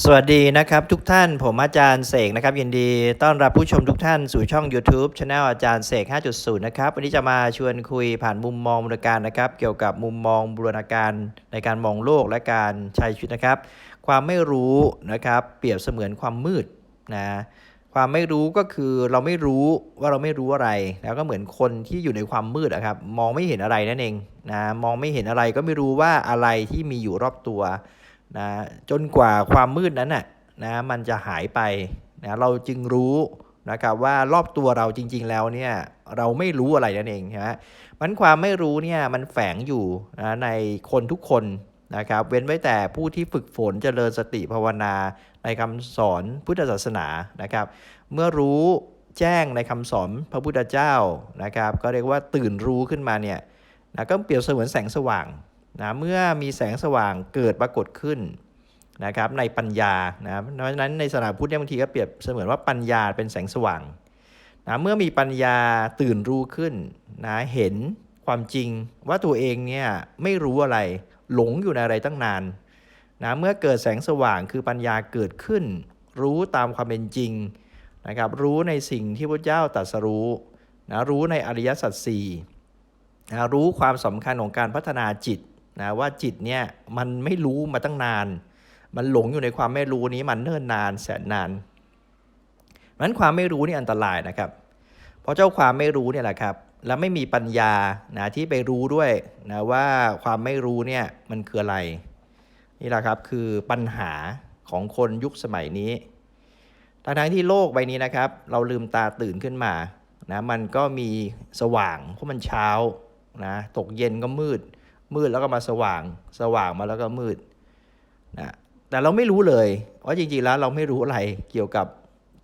สวัสดีนะครับทุกท่านผมอาจารย์เสกนะครับยินดีต้อนรับผู้ชมทุกท่านสู่ช่อง YouTube Channel อาจารย์เสก 5.0 นะครับ วันนี้จะมาชวนคุยผ่านมุมมองบูรณาการนะครับ เกี่ยวกับมุมมองบูรณาการในการมองโลกและการใช้ชีวิตนะครับ ความไม่รู้นะครับเปรียบเสมือนความมืดนะความไม่รู้ก็คือเราไม่รู้ว่าเราไม่รู้อะไร แล้วก็เหมือนคนที่อยู่ในความมืดอะครับมองไม่เห็นอะไรนั่นเองนะมองไม่เห็นอะไรก็ไม่รู้ว่าอะไรที่มีอยู่รอบตัว นะจนกว่าความมืดนั้นน่ะนะมันจะหายไปนะเราจึงรู้นะครับว่ารอบตัวเราจริง ๆ แล้วเนี่ยเราไม่รู้อะไรนั่นเองนะมันความไม่รู้เนี่ยมันแฝงอยู่นะในคนทุกคนนะครับเว้นไว้แต่ผู้ที่ฝึกฝนเจริญสติภาวนาในคำสอนพุทธศาสนานะครับ เมื่อรู้แจ้งในคำสอนพระพุทธเจ้านะครับ ก็เรียกว่าตื่นรู้ขึ้นมาเนี่ยนะก็เปรียบเสมือนแสงสว่าง นะเมื่อมีแสงสว่างเกิดปรากฏขึ้นนะครับในปัญญานะเพราะฉะนั้นในศาสนาพุทธเนี่ยบางทีก็เปรียบเสมือนว่าปัญญาเป็นแสงสว่างนะเมื่อมีปัญญาตื่นรู้ขึ้นนะเห็นความจริงว่าตัวเองเนี่ยไม่รู้อะไรหลงอยู่ในอะไรตั้งนานนะเมื่อเกิดแสงสว่างคือปัญญาเกิดขึ้น รู้ตามความเป็นจริงนะครับรู้ในสิ่งที่พระเจ้าตรัสรู้นะรู้ในอริยสัจสี่นะรู้ความสำคัญของการพัฒนาจิต นะว่าจิตเนี่ยมันไม่รู้มาตั้งนาน มันหลงอยู่ในความไม่รู้นี้มันเนิ่นนานแสนนานนั้นความไม่รู้นี่อันตรายนะครับ เพราะเจ้าความไม่รู้เนี่ยแหละครับ แล้วไม่มีปัญญานะที่ไปรู้ด้วยนะว่าความไม่รู้เนี่ยมันคืออะไร นี่แหละครับคือปัญหาของคนยุคสมัยนี้ทั้งที่โลกใบนี้นะครับ เราลืมตาตื่นขึ้นมานะมันก็มีสว่างเพราะมันเช้านะตกเย็นก็มืด มืดแล้วก็มาสว่าง สว่างมาแล้วก็มืดนะแต่เราไม่รู้เลยว่าจริงๆแล้วเราไม่รู้อะไรเกี่ยวกับ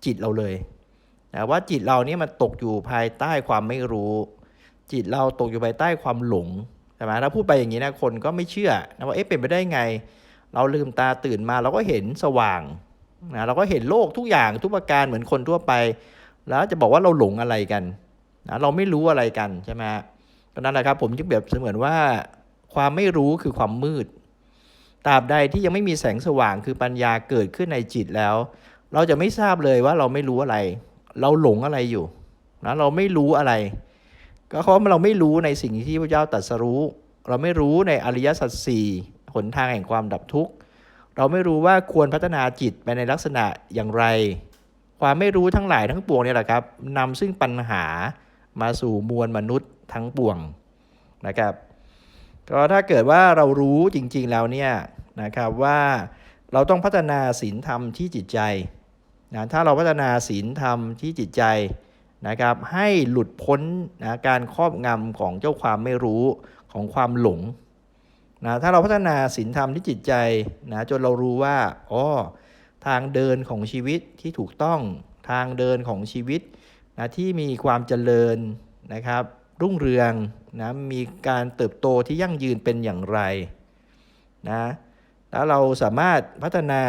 จิตเราเลยนะว่าจิตเราเนี่ยมันตกอยู่ภายใต้ความไม่รู้ จิตเราตกอยู่ภายใต้ความหลงใช่ไหมถ้าพูดไปอย่างนี้นะคนก็ไม่เชื่อนะว่าเอ๊ะเป็นไปได้ไง เราลืมตาตื่นมาเราก็เห็นสว่างนะเราก็เห็นโลกทุกอย่างทุกประการเหมือนคนทั่วไป แล้วจะบอกว่าเราหลงอะไรกันนะเราไม่รู้อะไรกันใช่ไหมเพราะนั้นแหละครับผมจึงแบบเสมือนว่า ความไม่รู้คือความมืดตราบใดที่ยังไม่มีแสงสว่างคือปัญญาเกิดขึ้นในจิตแล้ว เราจะไม่ทราบเลยว่าเราไม่รู้อะไร เราหลงอะไรอยู่นะเราไม่รู้อะไร ก็เพราะเราไม่รู้ในสิ่งที่พระเจ้าตรัสรู้ เราไม่รู้ในอริยสัจสี่หนทางแห่งความดับทุกข์เราไม่รู้ว่าควรพัฒนาจิตไปในลักษณะอย่างไร ความไม่รู้ทั้งหลายทั้งปวงเนี่ยแหละครับนำซึ่งปัญหามาสู่มวลมนุษย์ทั้งปวงนะครับ ก็ถ้าเกิดว่าเรารู้จริงๆแล้วเนี่ยนะครับว่าเราต้องพัฒนาศีลธรรมที่จิตใจนะถ้าเราพัฒนาศีลธรรมที่จิตใจนะครับ ให้หลุดพ้นนะการครอบงำของเจ้าความไม่รู้ของความหลงนะถ้าเราพัฒนาศีลธรรมที่จิตใจนะจนเรารู้ว่าอ๋อทางเดินของชีวิตที่ถูกต้องทางเดินของชีวิตนะที่มีความเจริญนะครับ รุ่งเรืองนะมีการเติบโตที่ยั่งยืนเป็นอย่างไรนะแล้วเราสามารถพัฒนา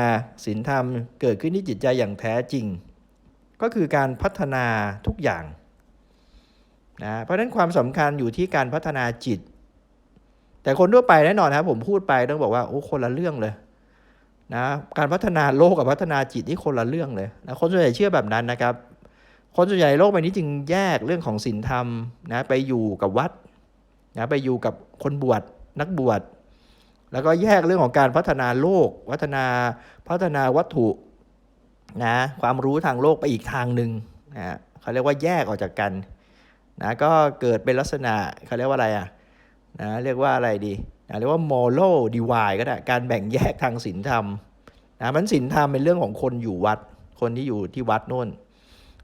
ศีลธรรมเกิดขึ้นที่จิตใจอย่างแท้จริง ก็คือการพัฒนาทุกอย่างนะเพราะฉะนั้นความสำคัญอยู่ที่การพัฒนาจิต แต่คนทั่วไปแน่นอนครับผมพูดไปต้องบอกว่าโอ้คนละเรื่องเลยนะการพัฒนาโลกกับพัฒนาจิตนี่คนละเรื่องเลยนะคนส่วนใหญ่เชื่อแบบนั้นนะครับ คนส่วนใหญ่โลกใบนี้จึงแยกเรื่องของศีลธรรมนะไปอยู่กับวัดนะไปอยู่กับคนบวชนักบวชแล้วก็แยกเรื่องของการพัฒนาโลก พัฒนาพัฒนาวัตถุนะความรู้ทางโลกไปอีกทางหนึ่งนะเขาเรียกว่าแยกออกจากกันนะก็เกิดเป็นลักษณะเขาเรียกว่าอะไรอะนะเรียกว่าอะไรดีนะเรียกว่า moral divide ก็ได้การแบ่งแยกทางศีลธรรมนะมันศีลธรรมเป็นเรื่องของคนอยู่วัดคนที่อยู่ที่วัดโน่น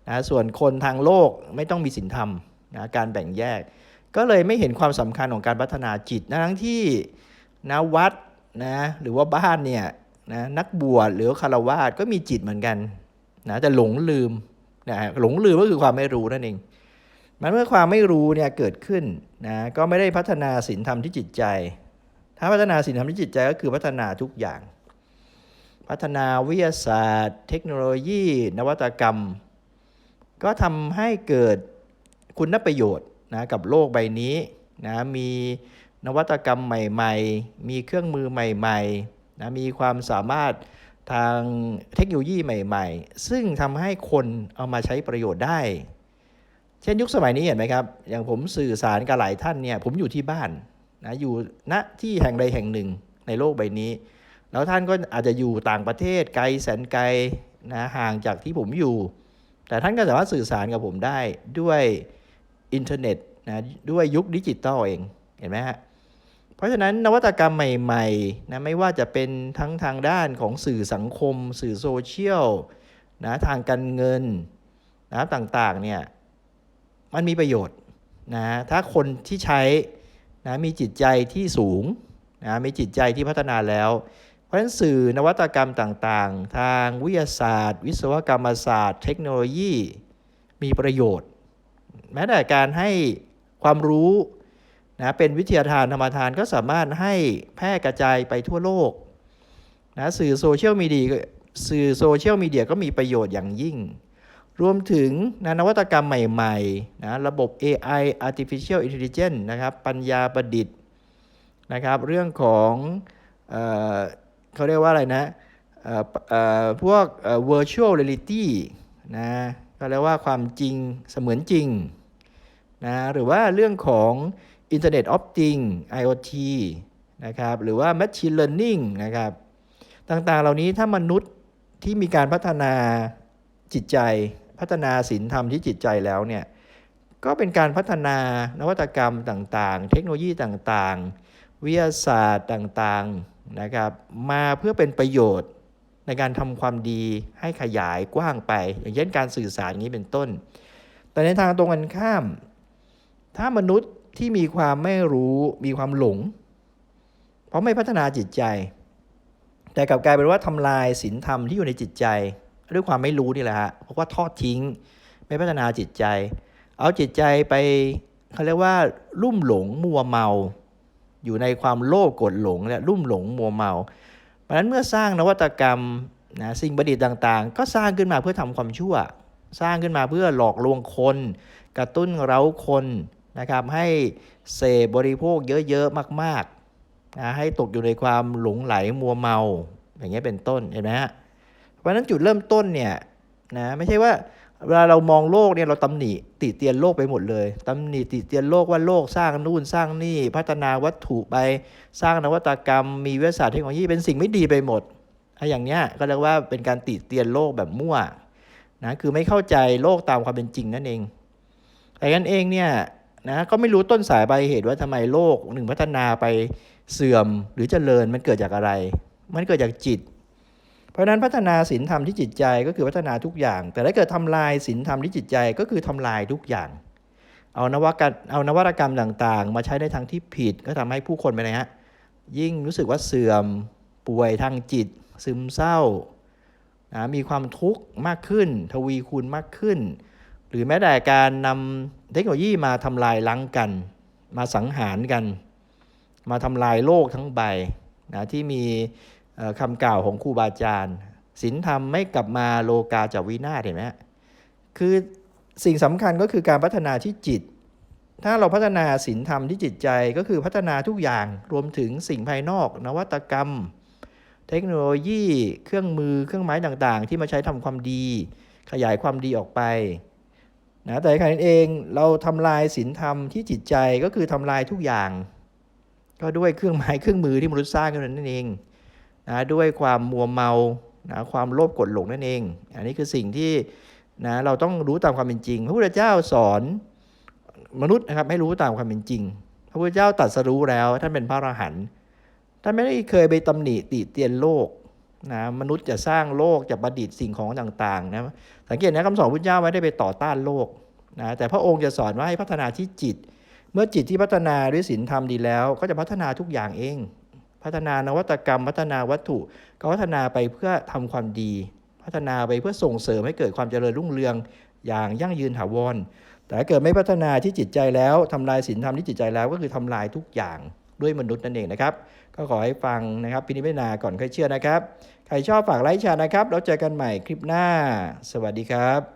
นะส่วนคนทางโลกไม่ต้องมีศีลธรรมนะการแบ่งแยก ก็เลยไม่เห็นความสำคัญของการพัฒนาจิตนะทั้งที่นะวัดนะหรือว่าบ้านเนี่ยนะนักบวชหรือคารวาสก็มีจิตเหมือนกันนะแต่หลงลืมนะหลงลืมก็คือความไม่รู้นั่นเอง มันเมื่อความไม่รู้เนี่ยเกิดขึ้นนะก็ไม่ได้พัฒนาศีลธรรมที่จิตใจ ถ้าพัฒนาศีลธรรมที่จิตใจก็คือพัฒนาทุกอย่าง พัฒนาวิทยาศาสตร์ เทคโนโลยี นวัตกรรม ก็ทำให้เกิดคุณประโยชน์นะกับโลกใบนี้นะมีนวัตกรรมใหม่ๆ มีเครื่องมือใหม่ๆนะมีความสามารถทางเทคโนโลยีใหม่ ๆ ซึ่งทำให้คนเอามาใช้ประโยชน์ได้ เช่นยุคสมัยนี้เห็นไหมครับ อย่างผมสื่อสารกับหลายท่านเนี่ยผมอยู่ที่บ้านนะอยู่ณที่แห่งใดแห่งหนึ่งในโลกใบนี้ แล้วท่านก็อาจจะอยู่ต่างประเทศไกลแสนไกลนะห่างจากที่ผมอยู่ แต่ท่านก็สามารถสื่อสารกับผมได้ด้วยอินเทอร์เน็ตนะด้วยยุคดิจิตอลเองเห็นไหมฮะเพราะฉะนั้นนวัตกรรมใหม่ๆนะไม่ว่าจะเป็นทั้งทางด้านของสื่อสังคม สื่อโซเชียลนะทางการเงินนะต่างๆเนี่ยมันมีประโยชน์นะถ้าคนที่ใช้นะมีจิตใจที่สูงนะมีจิตใจที่พัฒนาแล้ว เพราะฉะนั้นสื่อนวัตกรรมต่างๆ ทางวิทยาศาสตร์ วิศวกรรมศาสตร์ เทคโนโลยี มีประโยชน์ แม้แต่การให้ความรู้นะเป็นวิทยาทานธรรมทานก็สามารถให้แพร่กระจายไปทั่วโลกนะสื่อโซเชียลมีเดียสื่อโซเชียลมีเดียก็มีประโยชน์อย่างยิ่ง รวมถึงนะนวัตกรรมใหม่ๆนะระบบ AI artificial intelligence นะครับ ปัญญาประดิษฐ์นะครับ เรื่องของ เขาเรียกว่าอะไรนะพวก virtual reality นะก็เรียกว่าความจริงเสมือนจริงนะหรือว่าเรื่องของ Internet of Things IoT นะครับหรือว่า Machine Learning นะครับต่างๆ เหล่านี้ถ้ามนุษย์ที่มีการพัฒนาจิตใจ พัฒนาศีลธรรมที่จิตใจแล้วเนี่ยก็เป็นการพัฒนานวัตกรรมต่างๆ เทคโนโลยีต่างๆ วิทยาศาสตร์ต่างๆ นะครับมาเพื่อเป็นประโยชน์ในการทำความดีให้ขยายกว้างไป อย่างเช่นการสื่อสารนี้เป็นต้น แต่ในทางตรงกันข้าม ถ้ามนุษย์ที่มีความไม่รู้มีความหลง เพราะไม่พัฒนาจิตใจ แต่กลับกลายเป็นว่าทำลายศีลธรรมที่อยู่ในจิตใจ ด้วยความไม่รู้นี่แหละฮะเพราะว่าทอดทิ้ง ไม่พัฒนาจิตใจ เอาจิตใจไปเขาเรียกว่า ลุ่มหลงมัวเมา อยู่ในความโลภโกรธหลงและลุ่มหลงมัวเมา เพราะนั้นเมื่อสร้างนวัตกรรมนะสิ่งประดิษฐ์ต่างๆ ก็สร้างขึ้นมาเพื่อทำความชั่ว สร้างขึ้นมาเพื่อหลอกลวงคน กระตุ้นเร้าคนนะครับให้เสพบริโภคเยอะๆมากๆนะให้ตกอยู่ในความหลงไหลมัวเมา อย่างเงี้ยเป็นต้นเห็นไหมฮะเพราะนั้นจุดเริ่มต้นเนี่ยนะไม่ใช่ว่า เวลาเรามองโลกเนี่ยเราตำหนิติเตียนโลกไปหมดเลยตำหนิติเตียนโลกว่าโลกสร้างนู่นสร้างนี่พัฒนาวัตถุไปสร้างนวัตกรรม มีวิทยาศาสตร์เทคโนโลยีเป็นสิ่งไม่ดีไปหมดไอ้อย่างเนี้ยก็เรียกว่าเป็นการติเตียนโลกแบบมั่วนะคือไม่เข้าใจโลกตามความเป็นจริงนั่นเองแต่กันเองเนี่ยนะก็ไม่รู้ต้นสายปลายเหตุว่าทำไมโลกหนึ่งพัฒนาไปเสื่อมหรือเจริญมันเกิดจากอะไร มันเกิดจากจิต เพราะนั้นพัฒนาศีลธรรมที่จิตใจก็คือพัฒนาทุกอย่าง แต่ถ้าเกิดทำลายศีลธรรมที่จิตใจก็คือทำลายทุกอย่าง เอานวัตกรรมเอานวัตกรรมต่างๆ มาใช้ในทางที่ผิดก็ทำให้ผู้คนไปนะฮะยิ่งรู้สึกว่าเสื่อมป่วยทางจิต ซึมเศร้านะมีความทุกข์มากขึ้น ทวีคูณมากขึ้น หรือแม้แต่การนำเทคโนโลยีมาทำลายล้างกัน มาสังหารกัน มาทำลายโลกทั้งใบนะที่มี คำกล่าวของครูบาอาจารย์ศีลธรรมไม่กลับมาโลกาจะวินาศเห็นไหมฮะคือสิ่งสำคัญก็คือการพัฒนาที่จิต ถ้าเราพัฒนาศีลธรรมที่จิตใจก็คือพัฒนาทุกอย่างรวมถึงสิ่งภายนอก นวัตกรรม เทคโนโลยี เครื่องมือเครื่องไม้ต่างๆ ที่มาใช้ทำความดี ขยายความดีออกไปนะแต่ขณะนั้นเองเราทำลายศีลธรรมที่จิตใจก็คือทำลายทุกอย่าง ก็ด้วยเครื่องไม้เครื่องมือที่มนุษย์สร้างขึ้นมานั่นเอง นะด้วยความมัวเมานะความโลภกดหลงนั่นเอง อันนี้คือสิ่งที่นะเราต้องรู้ตามความเป็นจริง พระพุทธเจ้าสอนมนุษย์นะครับให้รู้ตามความเป็นจริง พระพุทธเจ้าตรัสรู้แล้วท่านเป็นพระอรหันต์ท่านไม่ได้เคยไปตำหนิติเตียนโลกนะมนุษย์จะสร้างโลกจะประดิษฐ์สิ่งของต่างๆนะสังเกตนะคำสอนพุทธเจ้าไม่ได้ไปต่อต้านโลกนะแต่พระองค์จะสอนว่าให้พัฒนาที่จิต เมื่อจิตที่พัฒนาด้วยศีลธรรมดีแล้ว ก็จะพัฒนาทุกอย่างเอง พัฒนานวัตกรรม พัฒนาวัตถุก็พัฒนาไปเพื่อทำความดี พัฒนาไปเพื่อส่งเสริมให้เกิดความเจริญรุ่งเรืองอย่างยั่งยืนถาวร แต่ถ้าเกิดไม่พัฒนาที่จิตใจแล้วทำลายศีลธรรมที่จิตใจแล้วก็คือทำลายทุกอย่างด้วยมนุษย์นั่นเองนะครับ ก็ขอให้ฟังนะครับพินิจพิจารณาก่อนค่อยเชื่อนะครับ ใครชอบฝากไลค์แชร์นะครับ แล้วเจอกันใหม่คลิปหน้า สวัสดีครับ